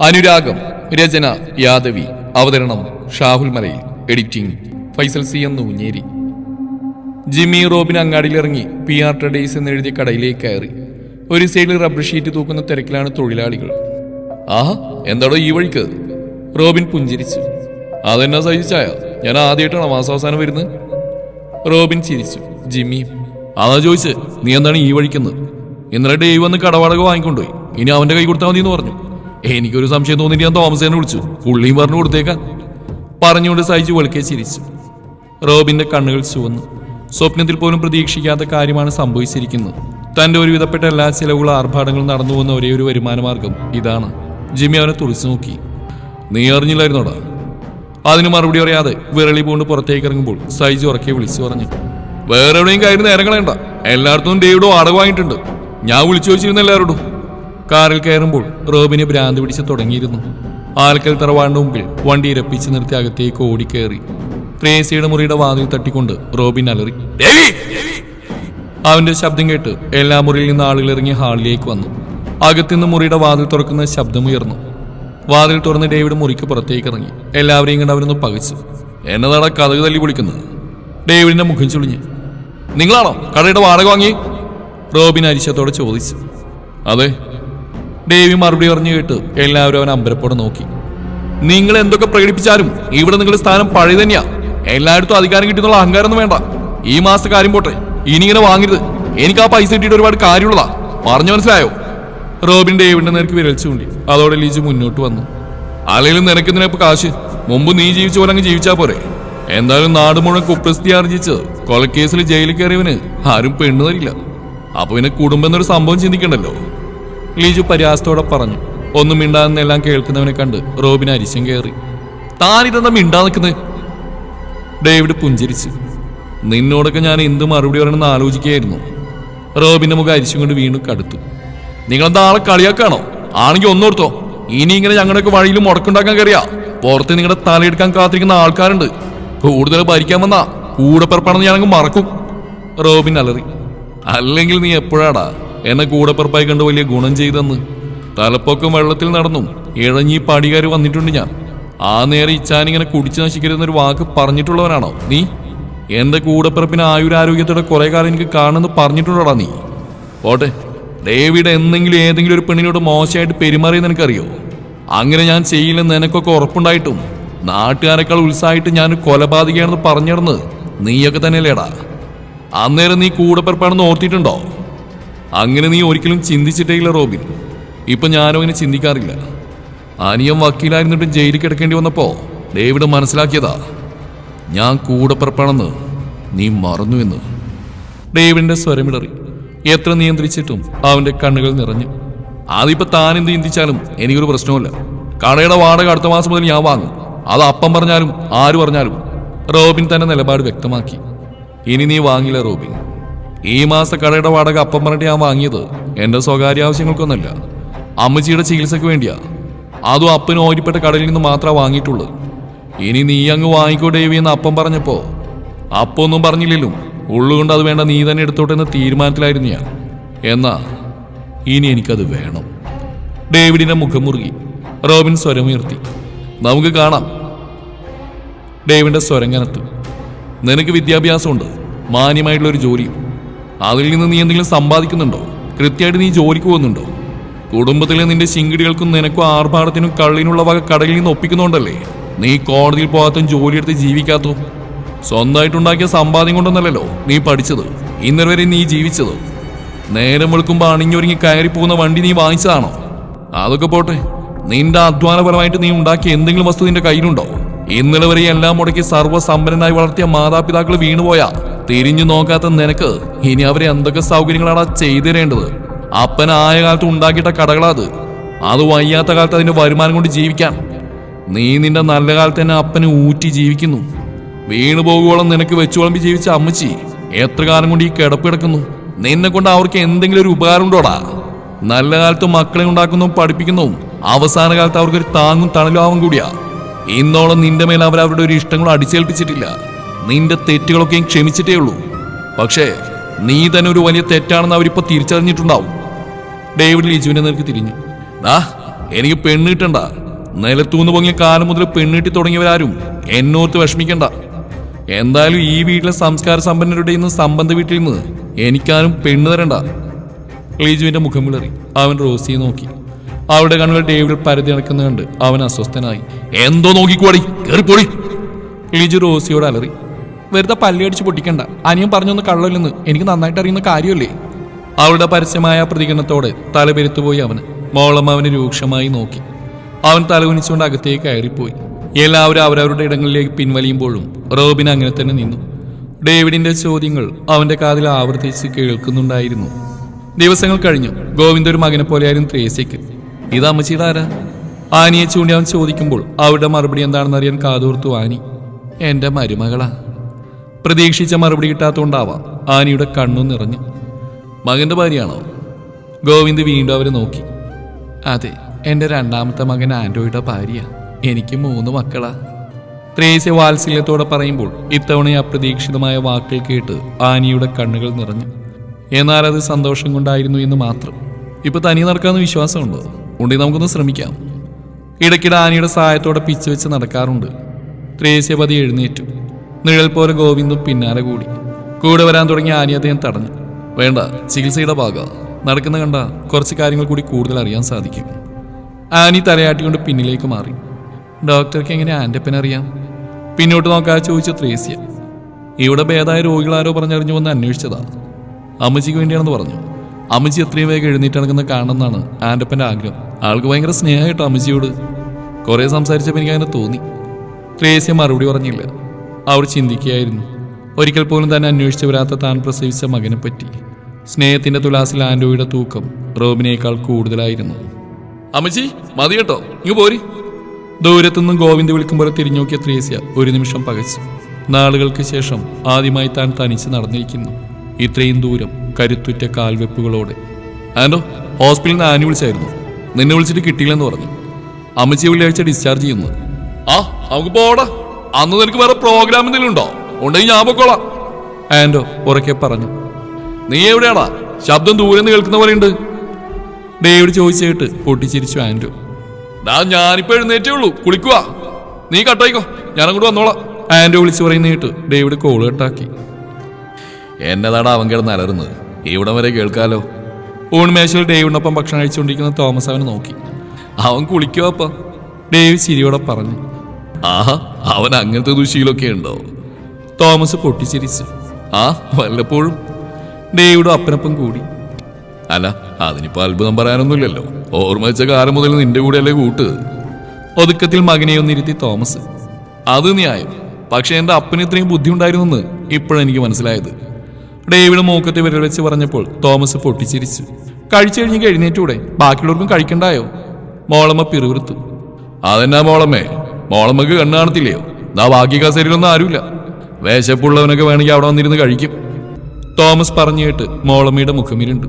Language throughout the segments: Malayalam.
അനുരാഗം രചന യാദവി അവതരണം ഷാഹുൽ മലയിൽ എഡിറ്റിംഗ് ഫൈസൽ സി എന്ന് ഉഞ്ഞേരി ജിമ്മി റോബിൻ അങ്ങാടിയിലിറങ്ങി പി ആർ ട്രഡേഴ്സ് എന്നെഴുതിയ കടയിലേക്ക് കയറി. ഒരു സൈഡിൽ റബ്ബർ ഷീറ്റ് തൂക്കുന്ന തിരക്കിലാണ് തൊഴിലാളികൾ. ആഹാ എന്താടോ ഈ വഴിക്ക്? റോബിൻ പുഞ്ചിരിച്ചു. അതെന്നാ സഹിച്ചായ ഞാൻ ആദ്യമായിട്ടാണ് മാസാവസാനം വരുന്നത്? റോബിൻ ചിരിച്ചു. ജിമ്മി അതാ ചോദിച്ച് നീ എന്താണ് ഈ വഴിക്കുന്നത് ഇന്നലെ ഡേവ് വന്ന് കടവാടക വാങ്ങിക്കൊണ്ടുപോയി. ഇനി അവന്റെ കൈ കൊടുത്താൽ മതി എന്ന് പറഞ്ഞു. എനിക്കൊരു സംശയം തോന്നിയിട്ട് ഞാൻ തോമസേനെ വിളിച്ചു. പുള്ളിയും പറഞ്ഞു കൊടുത്തേക്കാൻ പറഞ്ഞുകൊണ്ട് സഹിച്ചു വെളുക്കെ ചിരിച്ചു. റോബിന്റെ കണ്ണുകൾ ചുവന്നു. സ്വപ്നത്തിൽ പോലും പ്രതീക്ഷിക്കാത്ത കാര്യമാണ് സംഭവിച്ചിരിക്കുന്നത്. തന്റെ ഒരുവിധപ്പെട്ട എല്ലാ ചിലവുകളും ആർഭാടങ്ങളും നടന്നു പോകുന്ന ഒരേ ഒരു വരുമാന മാർഗം ഇതാണ്. ജിമ്മി അവനെ തുറച്ചു നോക്കി. നീ അറിഞ്ഞില്ലായിരുന്നോടാ? അതിന് മറുപടി അറിയാതെ വിരളി പൂണ്ട് പുറത്തേക്ക് ഇറങ്ങുമ്പോൾ സൈജ് ഉറക്കെ വിളിച്ചു പറഞ്ഞു. വേറെ എവിടെയും കാര്യം നേരം കളയണ്ട. എല്ലായിടത്തും ഡേവിഡോ അടവ് വാങ്ങിയിട്ടുണ്ട്. ഞാൻ വിളിച്ചു വെച്ചിരുന്ന എല്ലാവരോടും. കാറിൽ കയറുമ്പോൾ റോബിനെ ഭ്രാന്ത് പിടിച്ച് തുടങ്ങിയിരുന്നു. ആൽക്കൽ തറവാടിന് മുമ്പിൽ വണ്ടി ഇരപ്പിച്ച് നിർത്തി അകത്തേക്ക് ഓടിക്കയറി ത്രേസിയുടെ മുറിയുടെ വാതിൽ തട്ടിക്കൊണ്ട് റോബിൻ അലറി! അവന്റെ ശബ്ദം കേട്ട് എല്ലാ മുറിയിൽ നിന്ന് ആളുകൾ ഇറങ്ങി ഹാളിലേക്ക് വന്നു. അകത്തുനിന്ന് മുറിയുടെ വാതിൽ തുറക്കുന്ന ശബ്ദമുയർന്നു. വാതിൽ തുറന്ന് ഡേവിഡ് മുറിക്ക് പുറത്തേക്ക് ഇറങ്ങി. എല്ലാവരെയും കണ്ട് അവരൊന്ന് പകച്ചു. എന്നതാണ് കഥക് തല്ലി വിളിക്കുന്നത്? ഡേവിഡിന്റെ മുഖം ചുളിഞ്ഞ്. നിങ്ങളാണോ കടയുടെ വാടക വാങ്ങി? റോബിൻ അരിശത്തോടെ ചോദിച്ചു. അതെ ഡേവി മറുപടി പറഞ്ഞു കേട്ട് എല്ലാവരും അവൻ അമ്പരപ്പോടെ നോക്കി. നിങ്ങൾ എന്തൊക്കെ പ്രകടിപ്പിച്ചാലും ഇവിടെ നിങ്ങളുടെ സ്ഥാനം പഴയ തന്നെയാ. എല്ലായിടത്തും അധികാരം കിട്ടുന്നുള്ള അഹങ്കാരമൊന്നും വേണ്ട. ഈ മാസത്തെ കാര്യം പോട്ടെ. ഇനി ഇങ്ങനെ വാങ്ങരുത്. എനിക്ക് ആ പൈസ കിട്ടിയിട്ട് ഒരുപാട് കാര്യമുള്ളതാ. പറഞ്ഞു മനസ്സിലായോ? റോബിൻ ഡേവിഡിന്റെ നേർക്ക് വിരൽ ചൂണ്ടി. അതോടെ ലീജ് മുന്നോട്ട് വന്നു. അല്ലെങ്കിലും നിനക്കെന്തിനപ്പോ കാശ്? മുമ്പ് നീ ജീവിച്ച പോലെ അങ്ങ് ജീവിച്ചാ പോരെ. എന്തായാലും നാട് മുഴുവൻ കുപ്രസ്ഥി ആർജിച്ച് കൊലക്കേസിൽ ജയിലിൽ കയറിയവന് ആരും പെണ്ണു തരില്ല അപ്പൊ പിന്നെ കുടുംബം എന്നൊരു സംഭവം ചിന്തിക്കണ്ടല്ലോ? ലീജു പരിഹാസത്തോടെ പറഞ്ഞു. ഒന്നും മിണ്ടാതെന്നെല്ലാം കേൾക്കുന്നവനെ കണ്ട് റോബിൻ അരിശം കയറി. താനിതെന്താ മിണ്ടാ നിൽക്കുന്നത് ഡേവിഡ് പുഞ്ചിരിച്ചു. നിന്നോടൊക്കെ ഞാൻ എന്ത് മറുപടി പറയണമെന്ന് ആലോചിക്കുകയായിരുന്നു. റോബിന്റെ മുഖം അരിശം കൊണ്ട് വീണ്ടും കടുത്തു. നിങ്ങളെന്താ ആളെ കളിയാക്കാണോ ആണെങ്കിൽ ഒന്നോർത്തോ ഇനി ഇങ്ങനെ ഞങ്ങളുടെയൊക്കെ വഴിയിൽ മുടക്കുണ്ടാക്കാൻ കയറിയാ. പുറത്ത് നിങ്ങളുടെ തലയെടുക്കാൻ കാത്തിരിക്കുന്ന ആൾക്കാരുണ്ട്. കൂടുതൽ ഭരിക്കാൻ വന്നാ കൂടെ പിറപ്പാണെന്ന് ഞാനങ്ങ് മറക്കും. റോബിൻ അലറി. അല്ലെങ്കിൽ നീ എപ്പോഴാടാ? എന്നെ കൂടെ പിറപ്പായി കണ്ട് വലിയ ഗുണം ചെയ്തെന്ന്. തലപ്പൊക്കം വെള്ളത്തിൽ നടന്നു. ഇഴഞ്ഞി പാടികാർ വന്നിട്ടുണ്ട് ഞാൻ. ആ നേരെ ഇച്ചാനിങ്ങനെ കുടിച്ചു നശിക്കരുതെന്നൊരു വാക്ക് പറഞ്ഞിട്ടുള്ളവനാണോ നീ? എന്റെ കൂടപ്പിറപ്പിന് ആയുരാരോഗ്യത്തോടെ കുറെ കാലം എനിക്ക് കാണുമെന്ന് പറഞ്ഞിട്ടുണ്ടോടാ നീ. പോട്ടെ. ഡേവിഡ് എന്തെങ്കിലും ഏതെങ്കിലും ഒരു പെണ്ണിനോട് മോശമായിട്ട് പെരുമാറിയെന്ന് എനിക്കറിയോ? അങ്ങനെ ഞാൻ ചെയ്യില്ലെന്ന് നിനക്കൊക്കെ ഉറപ്പുണ്ടായിട്ടും. നാട്ടുകാരെക്കാൾ ഉത്സാഹമായിട്ട് ഞാൻ കൊലപാതകയാണെന്ന് പറഞ്ഞിടന്ന് നീയൊക്കെ തന്നെയല്ലേടാ? അന്നേരം നീ കൂടപ്പിറപ്പാണെന്ന് ഓർത്തിട്ടുണ്ടോ? അങ്ങനെ നീ ഒരിക്കലും ചിന്തിച്ചിട്ടേയില്ല റോബിൻ. ഇപ്പൊ ഞാനും അങ്ങനെ ചിന്തിക്കാറില്ല. അനിയൻ വക്കീലായിരുന്നിട്ടും ജയിലിൽ കിടക്കേണ്ടി വന്നപ്പോൾ ഡേവിഡ് മനസ്സിലാക്കിയതാ. ഞാൻ കൂടപ്പിറപ്പാണെന്ന് നീ മറന്നു എന്ന്. ഡേവിഡിന്റെ സ്വരമിടറി എത്ര നിയന്ത്രിച്ചിട്ടും അവന്റെ കണ്ണുകൾ നിറഞ്ഞു. അതിപ്പോ താൻ എന്ത് ചിന്തിച്ചാലും എനിക്കൊരു പ്രശ്നവുമില്ല. കടയുടെ വാടക അടുത്ത മാസം മുതൽ ഞാൻ വാങ്ങും. അത് അപ്പം പറഞ്ഞാലും ആര് പറഞ്ഞാലും റോബിൻ തന്നെ നിലപാട് വ്യക്തമാക്കി. ഇനി നീ വാങ്ങില്ല റോബിൻ. ഈ മാസത്തെ കടയുടെ വാടക അപ്പം പറഞ്ഞിട്ട് ഞാൻ വാങ്ങിയത് എന്റെ സ്വകാര്യ ആവശ്യങ്ങൾക്കൊന്നല്ല അമ്മച്ചിയുടെ ചികിത്സയ്ക്ക് വേണ്ടിയാ. അതും അപ്പന് ഓരിപ്പെട്ട കടയിൽ നിന്ന് മാത്രമേ വാങ്ങിയിട്ടുള്ളൂ ഇനി നീ അങ്ങ് വാങ്ങിക്കോ ഡേവി എന്ന് അപ്പം പറഞ്ഞപ്പോ അപ്പൊന്നും പറഞ്ഞില്ലല്ലോ ഉള്ളുകൊണ്ട് അത് വേണ്ട നീ തന്നെ എടുത്തോട്ടെ എന്ന തീരുമാനത്തിലായിരുന്നു ഞാൻ. എന്നാ ഇനി എനിക്കത് വേണം. ഡേവിഡിന്റെ മുഖം മുറുകി. റോബിൻ സ്വരമുയർത്തി നമുക്ക് കാണാം. ഡേവിഡിന്റെ സ്വരം കനത്തു. നിനക്ക് വിദ്യാഭ്യാസമുണ്ട്. മാന്യമായിട്ടുള്ള ഒരു ജോലിയും. അതിൽ നിന്ന് നീ എന്തെങ്കിലും സമ്പാദിക്കുന്നുണ്ടോ? കൃത്യമായിട്ട് നീ ജോലിക്ക് പോകുന്നുണ്ടോ? കുടുംബത്തിലെ നിന്റെ ശിങ്കിടികൾക്കും നിനക്കും ആർഭാടത്തിനും കള്ളിനുള്ള വക കടയിൽ നിന്ന് ഒപ്പിക്കുന്നുണ്ടല്ലേ? നീ കോടതിയിൽ പോകാത്തും ജോലിയെടുത്ത് ജീവിക്കാത്തോ സ്വന്തമായിട്ടുണ്ടാക്കിയ സമ്പാദ്യം കൊണ്ടൊന്നല്ലല്ലോ നീ പഠിച്ചത്. ഇന്നലെ വരെ നീ ജീവിച്ചത്. നേരം വെളുക്കുമ്പോൾ അണിഞ്ഞൊരുങ്ങി കയറി പോകുന്ന വണ്ടി നീ വാങ്ങിച്ചതാണോ? അതൊക്കെ പോട്ടെ. നിന്റെ അധ്വാനപരമായിട്ട് നീ ഉണ്ടാക്കിയ എന്തെങ്കിലും വസ്തു നിന്റെ കയ്യിലുണ്ടോ? ഇന്നലെ വരെ എല്ലാം മുടക്കി സർവസമ്പന്നനായി വളർത്തിയ മാതാപിതാക്കൾ വീണുപോയാ. തിരിഞ്ഞു നോക്കാത്ത നിനക്ക് ഇനി അവരെ എന്തൊക്കെ സൗകര്യങ്ങളാണ് ചെയ്തു തരേണ്ടത് അപ്പൻ ആയ കാലത്ത് ഉണ്ടാക്കിയിട്ട കടകളാ അത്. അത് വയ്യാത്ത കാലത്ത് അതിന്റെ വരുമാനം കൊണ്ട് ജീവിക്കാൻ നീ നിന്റെ നല്ല കാലത്ത് തന്നെ അപ്പന് ഊറ്റി ജീവിക്കുന്നു. വീണു പോകുവോളം നിനക്ക് വെച്ചു വിളമ്പി ജീവിച്ച അമ്മച്ചി എത്ര കാലം കൊണ്ട് ഈ കിടപ്പ് കിടക്കുന്നു? നിന്നെ കൊണ്ട് അവർക്ക് എന്തെങ്കിലും ഒരു ഉപകാരം ഉണ്ടോടാ? നല്ല കാലത്ത് മക്കളെ ഉണ്ടാക്കുന്നതും പഠിപ്പിക്കുന്നതും അവസാന കാലത്ത് അവർക്കൊരു താങ്ങും തണലും ആവും കൂടിയാ. ഇന്നോളം നിന്റെ മേൽ അവർ അവരുടെ ഒരു ഇഷ്ടങ്ങളും അടിച്ചേൽപ്പിച്ചിട്ടില്ല. നിന്റെ തെറ്റുകളൊക്കെയും ക്ഷമിച്ചിട്ടേ ഉള്ളൂ പക്ഷേ നീ തന്നെ ഒരു വലിയ തെറ്റാണെന്ന് അവരിപ്പോ തിരിച്ചറിഞ്ഞിട്ടുണ്ടാവും. ഡേവിഡ് ലീജുവിനെ നിനക്ക് തിരിഞ്ഞു. ദാ എനിക്ക് പെണ്ണിട്ടണ്ട നിലത്തൂന്ന് പൊങ്ങിയ കാലം മുതൽ പെണ്ണിട്ടി തുടങ്ങിയവരാരും എന്നോർത്ത് വിഷമിക്കണ്ട. എന്തായാലും ഈ വീട്ടിലെ സംസ്കാര സമ്പന്നരുടെ ഇന്ന് സംബന്ധ വീട്ടിൽ നിന്ന് എനിക്കാരും പെണ്ണ് തരണ്ട. ലീജുവിന്റെ മുഖം വിളറി. അവൻ റോസിയെ നോക്കി. അവളുടെ കണ്ണുകൾ ഡേവിഡിൽ പരതി നടക്കുന്ന കണ്ട് അവൻ അസ്വസ്ഥനായി. എന്തോ നോക്കിക്കോടി കേറിപ്പോളി ലീജു റോസിയോട് അലറി. വെറുതെ പല്ലി അടിച്ച് പൊട്ടിക്കണ്ട. അനിയൻ പറഞ്ഞൊന്ന് കള്ളമില്ലെന്ന്. എനിക്ക് നന്നായിട്ട് അറിയുന്ന കാര്യമല്ലേ? അവളുടെ പരസ്യമായ പ്രതികരണത്തോടെ തലപെരുത്തുപോയി അവന്. മോളം അവനെ രൂക്ഷമായി നോക്കി. അവൻ തലകുനിച്ചുകൊണ്ട് അകത്തേക്ക് കയറിപ്പോയി. എല്ലാവരും അവരവരുടെ ഇടങ്ങളിലേക്ക് പിൻവലിയുമ്പോഴും റോബിൻ അങ്ങനെ തന്നെ നിന്നു. ഡേവിഡിന്റെ ചോദ്യങ്ങൾ അവന്റെ കാതിൽ ആവർത്തിച്ച് കേൾക്കുന്നുണ്ടായിരുന്നു. ദിവസങ്ങൾ കഴിഞ്ഞു. ഗോവിന്ദ ഒരു മകനെ പോലെയായിരുന്നു ത്രേസ്യക്ക് ഇത് അമ്മച്ചിയുടെ ആരാ? ആനിയെ ചൂണ്ടി അവൻ ചോദിക്കുമ്പോൾ അവരുടെ മറുപടി എന്താണെന്ന് അറിയാൻ കാതോർത്തു ആനി. എന്റെ മരുമകളാ. പ്രതീക്ഷിച്ച മറുപടി കിട്ടാത്തതുകൊണ്ടാവാം ആനിയുടെ കണ്ണു നിറഞ്ഞു. മകന്റെ ഭാര്യയാണോ? ഗോവിന്ദ് വീണ്ടും അവരെ നോക്കി. അതെ എന്റെ രണ്ടാമത്തെ മകൻ ആൻഡ്രോയുടെ ഭാര്യ. എനിക്ക് മൂന്ന് മക്കളാ. ത്രേസ്യ വാത്സല്യത്തോടെ പറയുമ്പോൾ ഇത്തവണ അപ്രതീക്ഷിതമായ വാക്കുകൾ കേട്ട് ആനിയുടെ കണ്ണുകൾ നിറഞ്ഞു. എന്നാൽ അത് സന്തോഷം കൊണ്ടായിരുന്നു എന്ന് മാത്രം. ഇപ്പൊ തനി നടക്കാമെന്ന് വിശ്വാസമുണ്ടോ? ഉണ്ടെങ്കിൽ നമുക്കൊന്ന് ശ്രമിക്കാം. ഇടയ്ക്കിടെ ആനിയുടെ സഹായത്തോടെ പിച്ച് വെച്ച് നടക്കാറുണ്ട്. ത്രേസ്യപതി എഴുന്നേറ്റു. നിഴൽ പോലെ ഗോവിന്ദും പിന്നാലെ കൂടി. കൂടെ വരാൻ തുടങ്ങിയ ആനി അദ്ദേഹം തടഞ്ഞു. വേണ്ട ചികിത്സയുടെ ഭാഗ. നടക്കുന്ന കണ്ട കുറച്ച് കാര്യങ്ങൾ കൂടി കൂടുതൽ അറിയാൻ സാധിക്കും. ആനി തലയാട്ടിക്കൊണ്ട് പിന്നിലേക്ക് മാറി. ഡോക്ടർക്ക് എങ്ങനെ ആന്റപ്പനറിയാം പിന്നോട്ട് നോക്കാതെ ചോദിച്ചു ത്രേസ്യ. ഇവിടെ ഭേദമായ രോഗികളാരോ പറഞ്ഞറിഞ്ഞു വന്ന് അന്വേഷിച്ചതാ. അമ്മച്ചിക്ക് വേണ്ടിയാണെന്ന് പറഞ്ഞു. അമ്മച്ചി എത്രയും വേഗം എഴുന്നേറ്റ് നടക്കുന്ന കാണണമെന്നാണ് ആന്റപ്പന്റെ ആഗ്രഹം. ആൾക്ക് ഭയങ്കര സ്നേഹമായിട്ടോ അമ്മച്ചിയോട്. കുറേ സംസാരിച്ചപ്പോൾ എനിക്ക് അങ്ങനെ തോന്നി. ത്രേസ്യ മറുപടി പറഞ്ഞില്ല. അവർ ചിന്തിക്കുകയായിരുന്നു. ഒരിക്കൽ പോലും തന്നെ അന്വേഷിച്ചു വരാത്ത താൻ പ്രസവിച്ച മകനെ പറ്റി സ്നേഹത്തിന്റെ തുലാസിൽ ആൻഡോയുടെ തൂക്കം റോബിനേക്കാൾ കൂടുതലായിരുന്നു. അമ്മച്ചി മതി കേട്ടോ. ഇങ്ങ് പോരി. ദൂരത്തുനിന്നും ഗോവിന്ദ് വിളിക്കുമ്പോൾ തിരിഞ്ഞോക്കിയ ത്രേസ്യ ഒരു നിമിഷം പകച്ചു. നാളുകൾക്ക് ശേഷം ആദ്യമായി താൻ തനിച്ച് നടന്നിരിക്കുന്നു. ഇത്രയും ദൂരം കരുത്തുറ്റ കാൽവെപ്പുകളോടെ. ആൻഡോ ഹോസ്പിറ്റലിൽ നിന്ന് ആനി വിളിച്ചായിരുന്നു. നിന്നെ വിളിച്ചിട്ട് കിട്ടിയില്ലെന്ന് പറഞ്ഞു. അമ്മച്ചി വെള്ളിയാഴ്ച ഡിസ്ചാർജ് ചെയ്യുന്നു. ആ നമുക്ക് പോടാ അന്ന് നിനക്ക് വേറെ പ്രോഗ്രാം എന്തെങ്കിലും ഉണ്ടോ? ഉണ്ടെങ്കിൽ ഞാൻ പൊക്കോളാം. ആൻഡോ ഉറക്കെ പറഞ്ഞു. നീ എവിടെയാടാ? ശബ്ദം ദൂരെ നിന്ന് കേൾക്കുന്ന പോലെ ഉണ്ട്. ഡേവിഡ് ചോദിച്ചു കേട്ട് പൊട്ടിച്ചിരിച്ചു ആൻഡോ ഡാ ഞാനിപ്പോ എഴുന്നേറ്റേ ഉള്ളൂ. കുളിക്കുക. നീ കട്ടായിക്കോ ഞാൻ അങ്ങോട്ട് വന്നോളാം. ആൻഡോ വിളിച്ചു പറയുന്ന കേട്ട് ഡേവിഡ് കോൾ കട്ടാക്കി. എന്നതാണ് അവൻ കിടന്ന് അലറുന്നത്? ഇവിടം വരെ കേൾക്കാലോ. ഊൺമേശയിൽ ഡേവിഡിനൊപ്പം ഭക്ഷണം കഴിച്ചുകൊണ്ടിരിക്കുന്ന തോമസ് അവനെ നോക്കി. അവൻ കുളിക്കുക അപ്പ ഡേവിഡ് ചിരിയോടെ പറഞ്ഞു. ആഹാ അവൻ അങ്ങനത്തെ ദുശീലൊക്കെ ഉണ്ടോ? തോമസ് പൊട്ടിച്ചിരിച്ചു. ആ വല്ലപ്പോഴും. ഡേവിഡും അപ്പനപ്പം കൂടി. അല്ല അതിനിപ്പോ അത്ഭുതം പറയാനൊന്നുമില്ലല്ലോ. ഓർമ്മ വെച്ച കാലം മുതൽ നിന്റെ കൂടെ അല്ലേ കൂട്ട്. ഒതുക്കത്തിൽ മകനെ ഒന്നിരുത്തി തോമസ്. അത് ന്യായം. പക്ഷെ എന്റെ അപ്പന് ഇത്രയും ബുദ്ധി ഉണ്ടായിരുന്നെന്ന് ഇപ്പോഴെനിക്ക് മനസ്സിലായത്. ഡേവിഡ് മൂക്കത്തെ വിരൽ വെച്ച് പറഞ്ഞപ്പോൾ തോമസ് പൊട്ടിച്ചിരിച്ചു. കഴിച്ചു കഴിഞ്ഞ് എഴുന്നേറ്റൂടെ. ബാക്കിയുള്ളവർക്കും കഴിക്കണ്ടായോ? മോളമ്മ പിറുവിറുത്തു അതെന്നാ മോളമ്മേ? മോളമ്മക്ക് കണ്ണു കാണത്തില്ലയോ? നാ ബാക്കി കസേരയിലൊന്നും ആരുമില്ല. വേശപ്പുള്ളവനൊക്കെ വേണമെങ്കിൽ അവിടെ വന്നിരുന്ന് കഴിക്കും. തോമസ് പറഞ്ഞു കേട്ട് മോളമ്മയുടെ മുഖമിരുണ്ട്.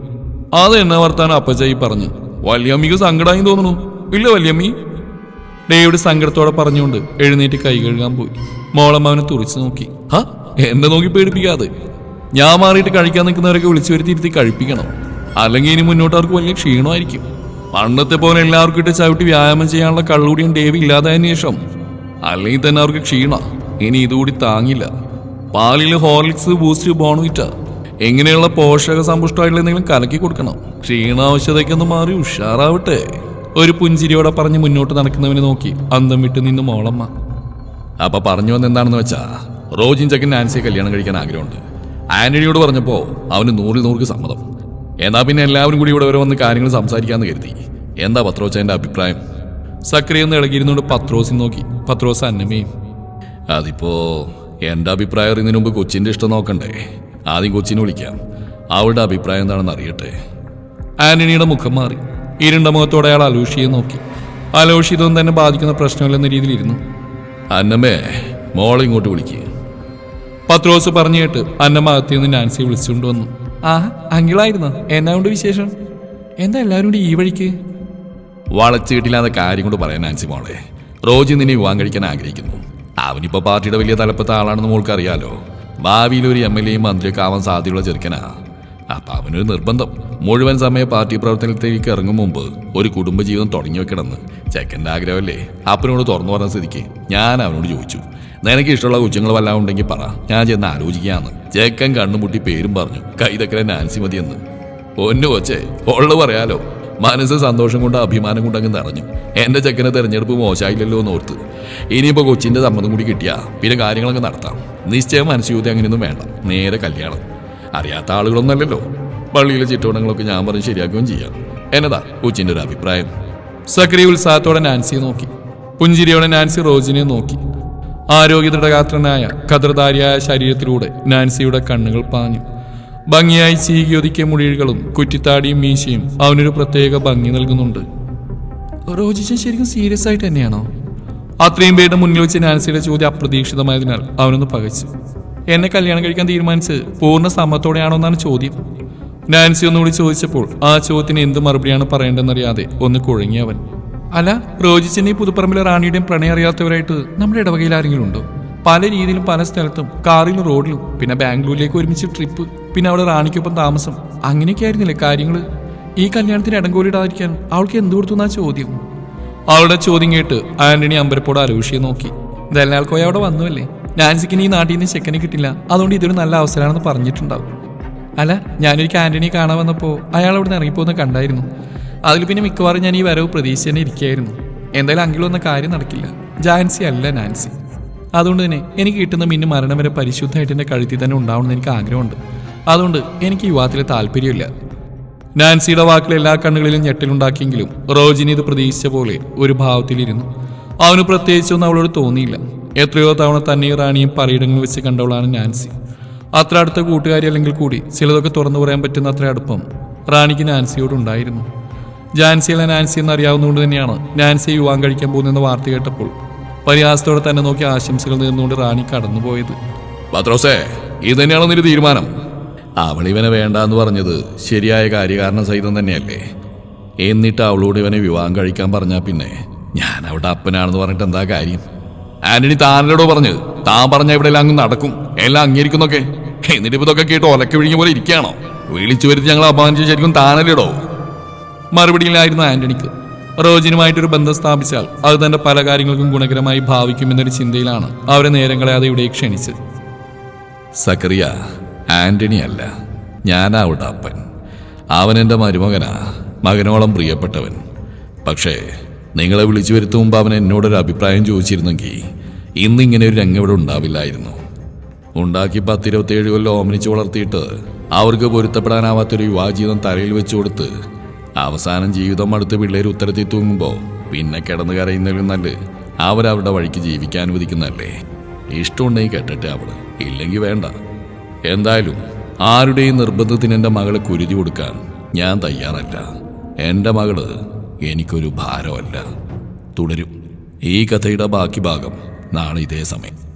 അത് എന്നാ വർത്താനം അപ്പച്ചായി പറഞ്ഞു. വല്യമ്മിക്ക് സങ്കടമായി തോന്നുന്നു. ഇല്ല വല്യമ്മി. ഡേവിഡ് സങ്കടത്തോടെ പറഞ്ഞുകൊണ്ട് എഴുന്നേറ്റ് കൈ കഴുകാൻ പോയി. മോളമ്മ അവനെ തുറിച്ചു നോക്കി. ഹാ എന്നെ നോക്കി പേടിപ്പിക്കാതെ. ഞാൻ മാറിയിട്ട് കഴിക്കാൻ നിൽക്കുന്നവരൊക്കെ വിളിച്ചു വരുത്തിയിരുത്തി കഴിപ്പിക്കണം. അല്ലെങ്കിൽ ഇനി മുന്നോട്ട് അവർക്ക് വലിയ ക്ഷീണമായിരിക്കും. പണ്ടത്തെ പോലെ എല്ലാവർക്കും ഇട്ട് ചവിട്ടി വ്യായാമം ചെയ്യാനുള്ള കള്ളുകൂടിയും ഡേവി ഇല്ലാതായതിനു ശേഷം അല്ലെങ്കിൽ തന്നെ അവർക്ക് ക്ഷീണ. ഇനി ഇതുകൂടി താങ്ങില്ല. പാലിൽ ഹോർലിക്സ് ബൂസ്റ്റ് ബോൺവിറ്റ എങ്ങനെയുള്ള പോഷക സമ്പുഷ്ടമായിട്ടുള്ള എന്തെങ്കിലും കലക്കി കൊടുക്കണം. ക്ഷീണാവശ്യതയ്ക്കൊന്ന് മാറി ഉഷാറാവട്ടെ. ഒരു പുഞ്ചിരിയോടെ പറഞ്ഞ് മുന്നോട്ട് നടക്കുന്നവനെ നോക്കി അന്തം വിട്ട് നിന്ന് മോളമ്മ. അപ്പൊ പറഞ്ഞു വന്ന എന്താണെന്ന് വെച്ചാ റോജിൻ ചക്കൻ നാൻസിയെ കല്യാണം കഴിക്കാൻ ആഗ്രഹമുണ്ട്. ആന്റണിയോട് പറഞ്ഞപ്പോ അവന് നൂറിൽ നൂറുക്ക് സമ്മതം. എന്നാ പിന്നെ എല്ലാവരും കൂടി ഇവിടെ വരെ വന്ന് കാര്യങ്ങൾ സംസാരിക്കാന്ന് കരുതി. എന്താ പത്രോച്ചന്റെ അഭിപ്രായം? സക്രിയ ഒന്ന് ഇളകിയിരുന്നോണ്ട് പത്രോസിനെ നോക്കി. പത്രോസ് അന്നമ്മയും അതിപ്പോ എന്റെ അഭിപ്രായം അറിയുന്നതിന് മുമ്പ് കൊച്ചിന്റെ ഇഷ്ടം നോക്കണ്ടേ? ആദ്യം കൊച്ചിനെ വിളിക്കാം. അവളുടെ അഭിപ്രായം എന്താണെന്ന് അറിയട്ടെ? ആന്റണിയുടെ മുഖം മാറി. ഇരുണ്ട മുഖത്തോടെ അയാൾ അലോഷിയെ നോക്കി. അലോഷി ഇതൊന്നും തന്നെ ബാധിക്കുന്ന പ്രശ്നമില്ലെന്ന രീതിയിലിരുന്നു. അന്നമ്മേ മോളെ ഇങ്ങോട്ട് വിളിക്കുക പത്രോസ് പറഞ്ഞു കേട്ട് അന്നമ്മ അകത്തു നിന്ന് നാൻസിയെ വിളിച്ചുകൊണ്ട് വന്നു. ആ അങ്കിളായിരുന്നോ? എന്നാ കൊണ്ട് വിശേഷം? എന്താ എല്ലാവരും കൂടി ഈ വഴിക്ക്? വളച്ചു കിട്ടില്ലാത്ത കാര്യം കൊണ്ട് പറയാൻ ആൻസി മോളെ. റോജി നിന്നെ വിവാഹം കഴിക്കാൻ ആഗ്രഹിക്കുന്നു. അവനിപ്പോ പാർട്ടിയുടെ വലിയ തലപ്പത്തെ ആളാണെന്ന് മോൾക്ക് അറിയാലോ ഭാവിയിൽ ഒരു എം എൽ എയും മന്ത്രിയൊക്കെ ആവാൻ സാധ്യതയുള്ള ചെറുക്കനാ. അപ്പൊ അവനൊരു നിർബന്ധം. മുഴുവൻ സമയ പാർട്ടി പ്രവർത്തനത്തിലേക്ക് ഇറങ്ങും മുമ്പ് ഒരു കുടുംബജീവിതം തുടങ്ങി വെക്കണമെന്ന് ചെക്കന്റെ ആഗ്രഹമല്ലേ? അപ്പനോട് തുറന്നു പറഞ്ഞ സ്ഥിതിക്ക് ഞാൻ അവനോട് ചോദിച്ചു. നിനക്ക് ഇഷ്ടമുള്ള കൊച്ചുങ്ങൾ വല്ലതും ഉണ്ടെങ്കിൽ പറ. ഞാൻ ചെന്ന് ആലോചിക്കാന്ന്. ചെക്കൻ കണ്ണുമുട്ടി പേരും പറഞ്ഞു. കൈതക്കലെ നാൻസി മതിയെന്ന്. ഒന്നു കൊച്ചേ ഉള്ളു പറയാലോ. മനസ്സ് സന്തോഷം കൊണ്ട് അഭിമാനം കൊണ്ട് അങ്ങ് നിറഞ്ഞു. എന്റെ ചെക്കനെ തെരഞ്ഞെടുപ്പ് മോശമായില്ലല്ലോ എന്ന് ഓർത്ത്. ഇനിയിപ്പോ കൊച്ചിന്റെ സമ്മതം കൂടി കിട്ടിയാ പിന്നെ കാര്യങ്ങളൊക്കെ നടത്താം. നിശ്ചയം മനസ്സിയൂതി അങ്ങനെയൊന്നും വേണ്ട. നേരെ കല്യാണം. അറിയാത്ത ആളുകളൊന്നല്ലല്ലോ പള്ളിയിലെ ചിട്ടവടങ്ങളൊക്കെ ഞാൻ പറഞ്ഞ് ശരിയാക്കുകയും ചെയ്യാം. എന്നതാ കൊച്ചിന്റെ ഒരു അഭിപ്രായം? സക്രി ഉത്സാഹത്തോടെ നാൻസിയെ നോക്കി. പുഞ്ചിരിയോടെ നാൻസി റോജിനെ നോക്കി. ആരോഗ്യദൃഢഗാത്രനായ കതിർധാരിയായ ശരീരത്തിലൂടെ നാൻസിയുടെ കണ്ണുകൾ പാഞ്ഞു. ഭംഗിയായി ചീകിയൊതുക്കിയ മുഴികളും കുറ്റിത്താടിയും മീശയും അവനൊരു പ്രത്യേക ഭംഗി നൽകുന്നുണ്ട്. റോജിച്ചൻ ശരിക്കും സീരിയസ് ആയിട്ട് തന്നെയാണോ? അത്രയും പേരുടെ മുന്നിൽ വെച്ച് നാൻസിയുടെ ചോദ്യം അപ്രതീക്ഷിതമായതിനാൽ അവനൊന്ന് പകച്ചു. എന്നെ കല്യാണം കഴിക്കാൻ തീരുമാനിച്ച് പൂർണ സമ്മതത്തോടെയാണോ എന്നാണ് ചോദ്യം. നാൻസി ഒന്നുകൂടി ചോദിച്ചപ്പോൾ ആ ചോദ്യത്തിന് എന്ത് മറുപടിയാണ് പറയേണ്ടതെന്നറിയാതെ ഒന്ന് കുഴങ്ങി അവൻ അല്ല റോജിച്ചന്റെ ഈ പുതുപ്പറമ്പിലെ റാണിയുടെയും പ്രണയം അറിയാത്തവരായിട്ട് നമ്മുടെ ഇടവകയിൽ ആരെങ്കിലും ഉണ്ടോ പല രീതിയിലും പല സ്ഥലത്തും കാറിലും റോഡിലും പിന്നെ ബാംഗ്ലൂരിലേക്ക് ഒരുമിച്ച് ട്രിപ്പ് പിന്നെ അവിടെ റാണിക്കൊപ്പം താമസം അങ്ങനെയൊക്കെ ആയിരുന്നില്ലേ കാര്യങ്ങൾ ഈ കല്യാണത്തിന് ഇടങ്കോലിടാതിരിക്കാൻ അവൾക്ക് എന്ത് കൊടുത്തു എന്നാ ചോദ്യം? അവളുടെ ചോദ്യം കേട്ട് ആന്റണി അമ്പരപ്പോട് അലൂഷിയെ നോക്കി. ദല്ലാൽക്കോയ കോയ അവിടെ വന്നുവല്ലേ? നാൻസിക്കിന് ഈ നാട്ടിൽ നിന്ന് ചെക്കനെ കിട്ടില്ല. അതുകൊണ്ട് ഇതൊരു നല്ല അവസരമാണെന്ന് പറഞ്ഞിട്ടുണ്ടാവും. അല്ല ഞാനൊരിക്കൽ ആന്റണിയെ കാണാൻ വന്നപ്പോൾ അയാൾ അവിടെ നിന്ന് ഇറങ്ങിപ്പോകുന്ന കണ്ടായിരുന്നു. അതിൽ പിന്നെ മിക്കവാറും ഞാൻ ഈ വരവ് പ്രതീക്ഷിച്ച് തന്നെ ഇരിക്കുകയായിരുന്നു. എന്തായാലും അങ്കിളൊന്ന കാര്യം നടക്കില്ല. ജാൻസി അല്ല നാൻസി. അതുകൊണ്ട് തന്നെ എനിക്ക് കിട്ടുന്ന മിന്നു മരണം വരെ പരിശുദ്ധമായിട്ട് എന്റെ കഴുത്തിൽ തന്നെ ഉണ്ടാവണമെന്ന് എനിക്ക് ആഗ്രഹമുണ്ട്. അതുകൊണ്ട് എനിക്ക് യുവാത്തിലെ താല്പര്യമില്ല. നാൻസിയുടെ വാക്കിൽ എല്ലാ കണ്ണുകളിലും ഞെട്ടലുണ്ടാക്കിയെങ്കിലും റോജിനി ഇത് പ്രതീക്ഷിച്ച പോലെ ഒരു ഭാവത്തിലിരുന്നു. അവന് പ്രത്യേകിച്ചൊന്നും അവളോട് തോന്നിയില്ല. എത്രയോ തവണ തന്നെ റാണിയും പലയിടങ്ങളിൽ വെച്ച് കണ്ടവളാണ് നാൻസി. അത്ര അടുത്ത കൂട്ടുകാരി അല്ലെങ്കിൽ കൂടി ചിലതൊക്കെ തുറന്നു പറയാൻ പറ്റുന്ന അത്ര അടുപ്പം റാണിക്ക് നാൻസിയോടുണ്ടായിരുന്നു. ജാൻസിയല്ല നാൻസി എന്നറിയാവുന്നതുകൊണ്ട് തന്നെയാണ് നാൻസി യുവാൻ കഴിക്കാൻ പോകുന്നെന്ന വാർത്ത കേട്ടപ്പോൾ പരിഹാസത്തോടെ തന്നെ നോക്കി ആശംസകൾ നേർന്നുകൊണ്ട് റാണി കടന്നുപോയത്. പത്രോസേ ഇത് തന്നെയാണോ നിന്റെ തീരുമാനം. അവൾ ഇവനെ വേണ്ട എന്ന് പറഞ്ഞത് ശരിയായ കാര്യകാരണ സഹിതം തന്നെയല്ലേ? എന്നിട്ട് അവളോട് ഇവനെ വിവാഹം കഴിക്കാൻ പറഞ്ഞാൽ പിന്നെ ഞാൻ അവിടെ അപ്പനാണെന്ന് പറഞ്ഞിട്ട് എന്താ കാര്യം? ആന്റണി താനോടോ പറഞ്ഞു. താൻ പറഞ്ഞ ഇവിടെ എല്ലാം അങ്ങ് നടക്കും. എല്ലാം അംഗീകരിക്കുന്നൊക്കെ. എന്നിട്ട് ഇതൊക്കെ കേട്ട് ഒലക്കി വിഴിഞ്ഞ പോലെ ഇരിക്കുകയാണോ? വിളിച്ചു വരുത്തി ഞങ്ങൾ അപമാനിച്ച് ശരിക്കും താനല്ലേടോ? മറുപടിയിലായിരുന്നു ആന്റണിക്ക്. റോജിനുമായിട്ടൊരു ബന്ധം സ്ഥാപിച്ചാൽ അത് തന്റെ പല കാര്യങ്ങൾക്കും ഗുണകരമായി ഭാവിക്കുമെന്നൊരു ചിന്തയിലാണ് അവരെ നേരം കളയാതെ ഇവിടെ ക്ഷണിച്ചത്. സക്കറിയ ആന്റണി അല്ല. ഞാനാ അപ്പൻ. അവൻ എന്റെ മരുമകനാ. മകനോളം പ്രിയപ്പെട്ടവൻ. പക്ഷേ നിങ്ങളെ വിളിച്ചു വരുത്തും മുമ്പ് അവൻ എന്നോടൊരു അഭിപ്രായം ചോദിച്ചിരുന്നെങ്കിൽ ഇന്നിങ്ങനെ ഒരു രംഗം ഇവിടെ ഉണ്ടാവില്ലായിരുന്നു. ഉണ്ടാക്കി പത്തിരുപത്തേഴ് കൊല്ലം ഓമനിച്ച് വളർത്തിയിട്ട് അവർക്ക് പൊരുത്തപ്പെടാനാവാത്തൊരു യുവാജീവിതം തലയിൽ വെച്ചു കൊടുത്ത് അവസാനം ജീവിതം അടുത്ത് പിള്ളേർ ഉത്തരത്തിൽ തൂങ്ങുമ്പോൾ പിന്നെ കിടന്നു കരയുന്നതിലും നല്ല അവരവരുടെ വഴിക്ക് ജീവിക്കാൻ അനുവദിക്കുന്നതല്ലേ? ഇഷ്ടമുണ്ടെങ്കിൽ കെട്ടട്ടെ അവൾ. ഇല്ലെങ്കിൽ വേണ്ട. എന്തായാലും ആരുടെയും നിർബന്ധത്തിന് എന്റെ മകളെ കുരുതി കൊടുക്കാൻ ഞാൻ തയ്യാറല്ല. എന്റെ മകൾ എനിക്കൊരു ഭാരമല്ല. തുടരും. ഈ കഥയുടെ ബാക്കി ഭാഗം നാളെ ഇതേ സമയം.